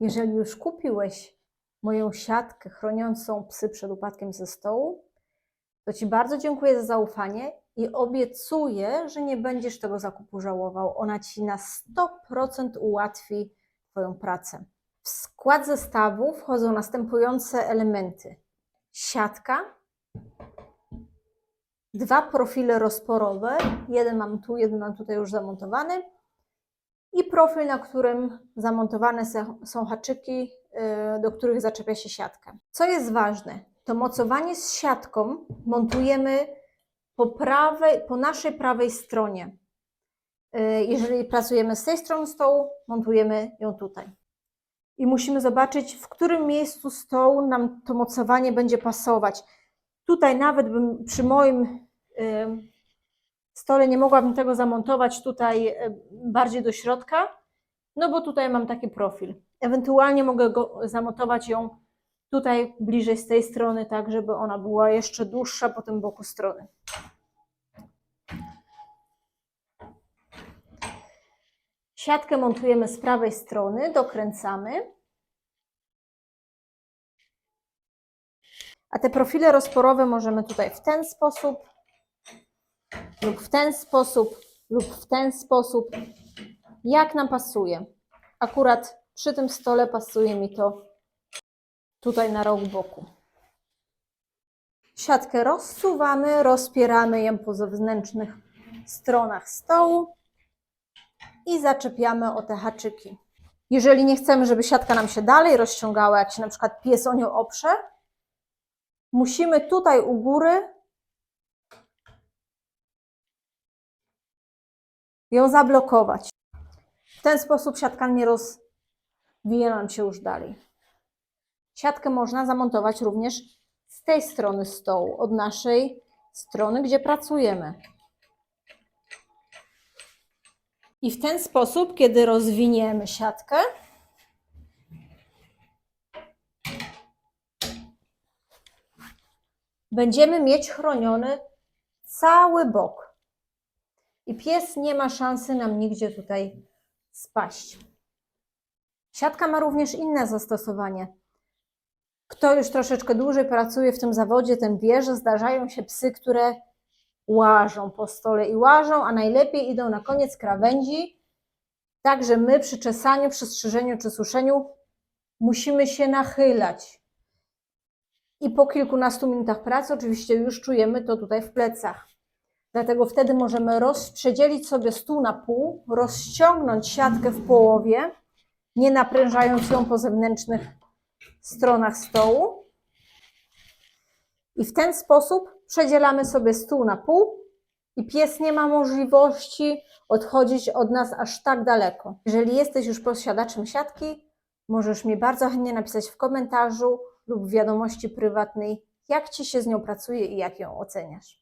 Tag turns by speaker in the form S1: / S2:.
S1: Jeżeli już kupiłeś moją siatkę chroniącą psy przed upadkiem ze stołu, to Ci bardzo dziękuję za zaufanie i obiecuję, że nie będziesz tego zakupu żałował. Ona Ci na 100% ułatwi Twoją pracę. W skład zestawu wchodzą następujące elementy: siatka, dwa profile rozporowe, jeden mam tu, jeden mam tutaj już zamontowany i profil, na którym zamontowane są haczyki, yy, do których zaczepia się siatkę. Co jest ważne, to mocowanie z siatką montujemy po, prawej, po naszej prawej stronie. Yy, Jeżeli pracujemy z tej strony stołu, montujemy ją tutaj. I musimy zobaczyć, w którym miejscu stołu nam to mocowanie będzie pasować. Tutaj nawet bym przy moim yy, stole nie mogłabym tego zamontować tutaj e, bardziej do środka, no bo tutaj mam taki profil. Ewentualnie mogę go zamontować ją tutaj bliżej z tej strony, tak żeby ona była jeszcze dłuższa po tym boku strony. Siatkę montujemy z prawej strony, dokręcamy. A te profile rozporowe możemy tutaj w ten sposób lub w ten sposób, lub w ten sposób, jak nam pasuje. Akurat przy tym stole pasuje mi to tutaj na rogu boku. Siatkę rozsuwamy, rozpieramy ją po zewnętrznych stronach stołu i zaczepiamy o te haczyki. Jeżeli nie chcemy, żeby siatka nam się dalej rozciągała, jak się na przykład pies o nią oprze, musimy tutaj u góry ją zablokować. W ten sposób siatka nie rozwija nam się już dalej. Siatkę można zamontować również z tej strony stołu, od naszej strony, gdzie pracujemy. I w ten sposób, kiedy rozwiniemy siatkę, będziemy mieć chroniony cały bok i pies nie ma szansy nam nigdzie tutaj spaść. Siatka ma również inne zastosowanie. Kto już troszeczkę dłużej pracuje w tym zawodzie, ten wie, że zdarzają się psy, które łażą po stole i łażą, a najlepiej idą na koniec krawędzi. Także my przy czesaniu, przy strzyżeniu czy suszeniu musimy się nachylać. I po kilkunastu minutach pracy oczywiście już czujemy to tutaj w plecach. Dlatego wtedy możemy rozprzedzielić sobie stół na pół, rozciągnąć siatkę w połowie, nie naprężając ją po zewnętrznych stronach stołu. I w ten sposób przedzielamy sobie stół na pół i pies nie ma możliwości odchodzić od nas aż tak daleko. Jeżeli jesteś już posiadaczem siatki, możesz mi bardzo chętnie napisać w komentarzu lub w wiadomości prywatnej, jak Ci się z nią pracuje i jak ją oceniasz.